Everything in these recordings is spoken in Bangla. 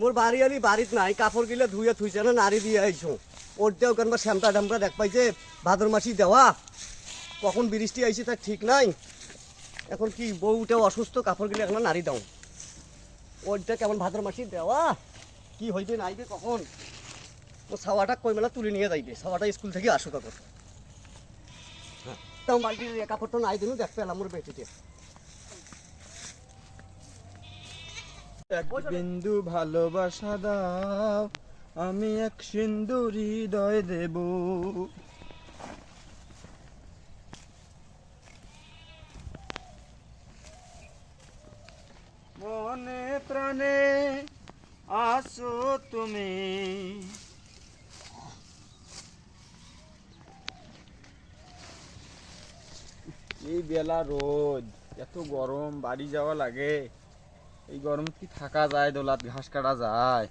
মোর বাড়ি আলি বাড়িত নাই, কাপড় গিলে ধুয়ে থুইছে না নারী দিয়ে আইছো। ওর দেও কেন শ্যামটা ডামটা দেখ পাই যে ভাদর মাসি দেওয়া। কখন বৃষ্টি আইছে তার ঠিক নাই। এখন কি বউটাও অসুস্থ, কাপড় গিলে এখন নারী দাও। ওরটা কেমন ভাদর মাসি দেওয়া? কি হইবে নাইবে কখন? ও ছাওয়াটা কই মেলা তুলে নিয়ে যাইবে সাওয়াটা স্কুল থেকে আসুক এখন হ্যাঁ তাও বালতির কাপড় তো নাই দিনু দেখ পেলাম মোর বেটিতে। এক বিন্দু ভালোবাসা দাও, আমি এক সিন্ধু হৃদয় দেব। মনে প্রাণে আসো তুমি। এই বেলা রোদ, এত গরম, বাড়ি যাওয়া লাগে। এই গরম কি থাকা যায় দোলাত ঘাস কাটা যায়?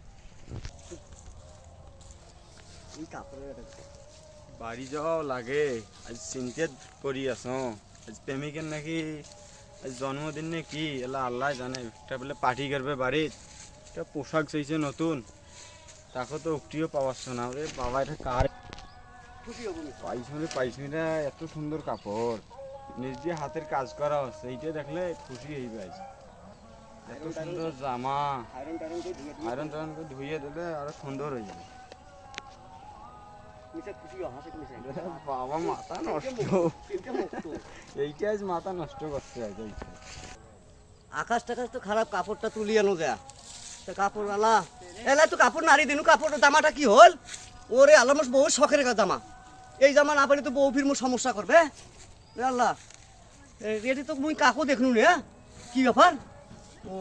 বাড়ি যাওয়াও লাগে। আজ চিন্তা করি আছ। আজ প্রেমিকের নাকি? আজ জন্মদিন নে কি এলা আল্লাহ জানে। একটা বলে পার্টি করবে বাড়িত একটা পোশাক চাইছে নতুন। তাকে তো উক্তিও পাওয়াচ্ছ না। রে বাবা এটা কার পাইছনে পাইছনিটা এত সুন্দর কাপড় নিজ দিয়ে হাতের কাজ করা হচ্ছে। এইটা দেখলে খুশি হইবে আজ। এত সুন্দর জামা। আয়রন টায়রন করে ধুয়ে দিলে আরও সুন্দর হয়ে যাবে। বাবা মাথা নষ্ট। এইটা আজ মাথা নষ্ট করছে আকাশ টাকাশ তো খারাপ কাপড়টা তুলি আনো যা। তা কাপড় আলা এলা তো কাপড় নারী দিনু কাপড় জামাটা কি হল? ওরে আল্লাহ মোর বহু শখের জামা। এই জামা না পেলে তো বউ ফির মোর সমস্যা করবে। আল্লাহ এটি তো মুই কাকো দেখনু নে কি ব্যাপার?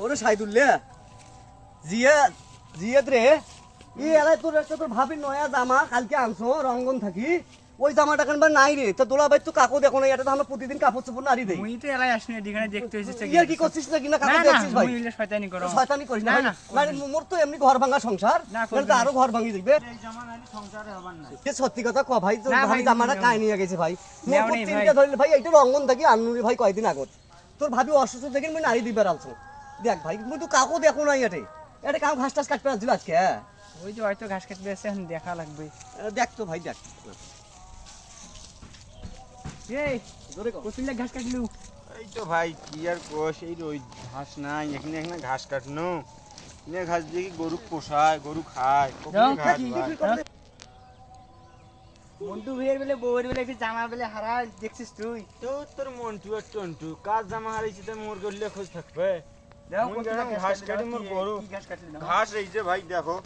ওরে সাইদুল্লে জিয়া জিয়াত রে ই এলাই তোর একটা তোর ভাবি নয়া জামা কালকে আনছো রঙ্গন থাকি। ওই জামাটা কেন নাই রে তো দোলা ভাই তো কাকো দেখো না এটা তো আমরা প্রতিদিন কাপড় চোপড় নারী দেই। মুই তো এলাই আসনি এদিকে দেখতে ইয়ার কি করছিস না না কাকো না দেখছিস ভাই? মুই শয়তানি করো। শয়তানি করিস না না, না, মানে মোর তো এমনি ঘর ভাঙা সংসার না, নাহলে তো আরও ঘর ভাঙি দিবে এই জামা নাইলে সংসারে হবার না এ সত্যি কথা ক ভাই তো ভাই জামাটা কায় নিয়ে গেছে ভাই। মোর নেই, ধরলে ভাই এইটা রঙ্গন থাকি আনুরি ভাই কয়দিন আগত। তোর ভাবি অসুস্থ দেখে মুই নারী দিবার আলছো। দেখ ভাই মুই তো কাকো দেখো না এটে এটা কাউ ঘাস টাস কাটতে আসছিল আজকে ওই যে হয়তো ঘাস কাটতে এসে এখন দেখা লাগবে দেখ তো ভাই দেখ। এই। ঘাস কাটলু। এই তো ভাই কি আর কোষ এই ওই ঘাস নাই এখানে এখানে ঘাস কাটনো। এখানে ঘাস দিয়ে গরু পোষায় গরু খায়? মন্টু ভাইয়ের বেলে বউয়ের বেলে একটু জামা বেলে হারা দেখছিস তুই? তো তোর মন্টু আর টন্টু কাজ জামা হারাইছি তো মোর গড়লে খোঁজ থাকবে? ঘাস কাটি মোর গরু। ঘাস কাটলি না ঘাস এই যে ভাই দেখো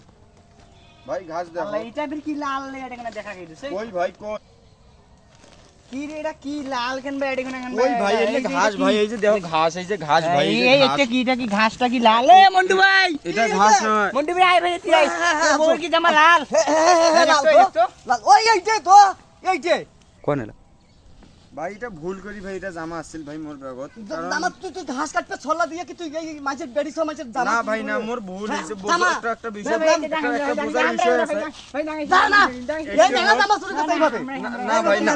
ভাই ঘাস দেখো। আল্লাহ ফির কি লাল এটা কেন দেখা গেছে? কই ভাই কই? কি রে এটা কি লাল কেন ভাই এটা কেন কেন ওই ভাই? এই ঘাস ভাই এই যে দেখো ঘাস এই যে ঘাস ভাই এই যে এই। এটা কি এটা কি ঘাসটা কি লাল? এ মন্টু ভাই! এটা ঘাস নয়। মন্টু ভাই আই ভাই তুই আই তোর কি জামা লাল? হ্যাঁ, হ্যাঁ, হ্যাঁ, লাল তো। ওই এইটে তো এইটে কোন এলা? ভাই এটা ভুল করি ভাই এটা জামা আসছিল ভাই মোর ব্যাগত। জামা তুই তুই ঘাস কাটতে ছল্লা দিয়ে কি তুই এই মাছের বেড়ি মাছের জামা না ভাই না মোর ভুল হ্যাঁ, হয়েছে একটা একটা বিষয় ভাই, একটা একটা বোঝার বিষয় আছে। না না এই জামা করতে না, না ভাই না।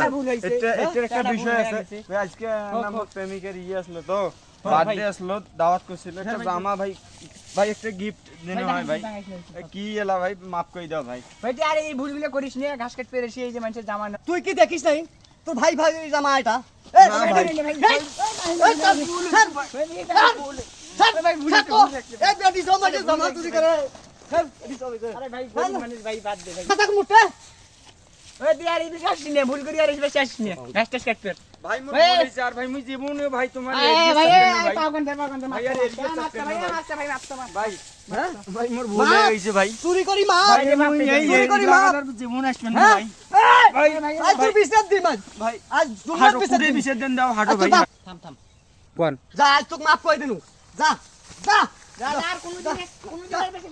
এটা এটা একটা বিষয় আছে। ভাই আজকে হোক। প্রেমিকের ইয়ে আসলো তো। বার্থডে আসলো দাওয়াত করছিল। একটা জামা ভাই ভাই একটা গিফট দিনে হয় ভাই। কি এলা ভাই? মাফ করে দাও ভাই। ভাই আর এই ভুলগুলো করিস নি ঘাস কাট পেরেছি এই যে মানুষের জামা তুই কি দেখিস নাই? তোর ভাই ভাই এই জামা এটা। ভাই। ভাই। মোর ভুল হ্যাঁ? ভাই মোর ভুল মা। গেছে ভাই। চুরি করি মা চুরি করি মা। জীবন আসবে না হ্যাঁ? ভাই। যা। আজ তোকে মাফ করে দিনু। যা যা। আর কোনো দিনে কোনো দিনের বেশি